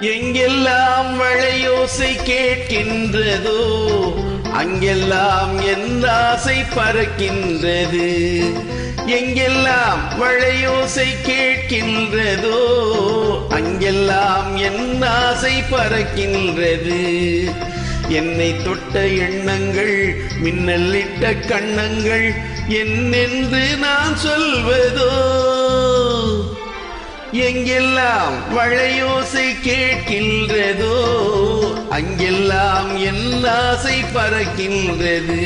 எங்கெல்லாம் மழையோசை கேட்கின்றதோ? அங்கெல்லாம் எந்த ஆசை பறக்கின்றது? எங்கெல்லாம் மழையோசை கேட்கின்றதோ? அங்கெல்லாம் என் ஆசை பறக்கின்றது? என்னை தொட்ட எண்ணங்கள் மின்னலிட்ட கண்ணங்கள் என்னென்று நான் சொல்வதோ? எங்கெல்லாம் வளையோசை கேட்கின்றதோ அங்கெல்லாம் என் ஆசை பறக்கின்றது.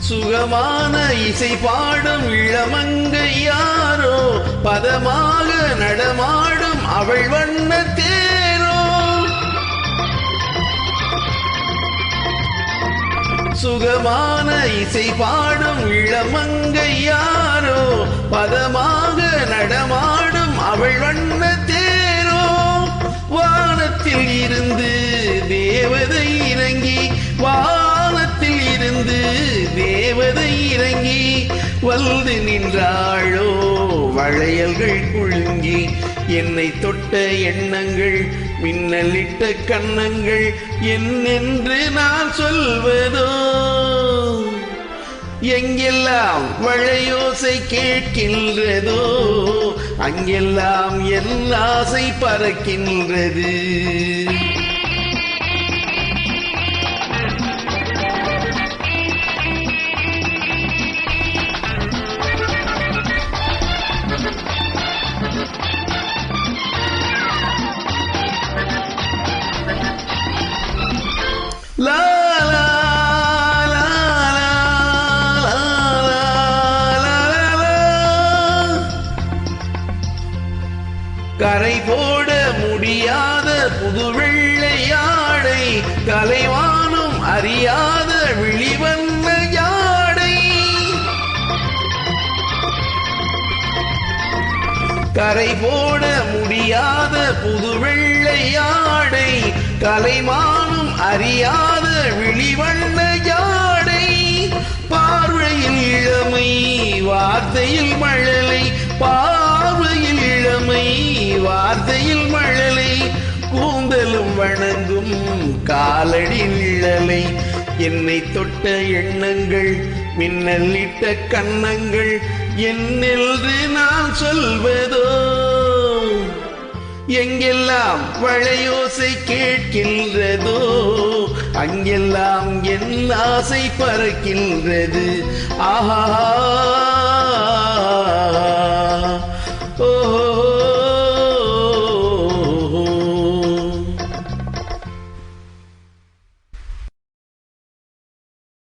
சுகமான இசை பாடும் இளமங்கை யாரோ பதமா அவள் வண்ண தேரோ. சுகமான இசை பாடும் இளமங்கை யாரோ பதமாக நடமாடும் அவள் வண்ண தேரோ. வானத்தில் இருந்து தேவதை இறங்கி வானத்தில் இருந்து தேவதை இறங்கி வந்து நின்றாளோ. வளையல்கள் குழுங்கி என்னை தொட்ட எண்ணங்கள் மின்னலிட்ட கண்ணங்கள் என்னென்று நான் சொல்வதோ? எங்கெல்லாம் வளையோசை கேட்கின்றதோ? அங்கெல்லாம் என் ஆசை பறக்கின்றது. கரை போட முடியாத புது வெள்ளையாடை கலைவானும் அறியாத விழிவண்ண யாடை. கரை போட முடியாத புது வெள்ளையாடை கலைமானும் அறியாத விழிவண்ண யாடை. பார்வையில் இளமை வார்த்தையில் மழை வணங்கும் காலடி நிழலை. என்னை தொட்ட எண்ணங்கள் மின்னலிட்ட கண்ணங்கள் என்னென்று நான் சொல்வதோ? எங்கெல்லாம் வளையோசை கேட்கின்றதோ? அங்கெல்லாம் என் ஆசை பறக்கின்றது. ஆஹா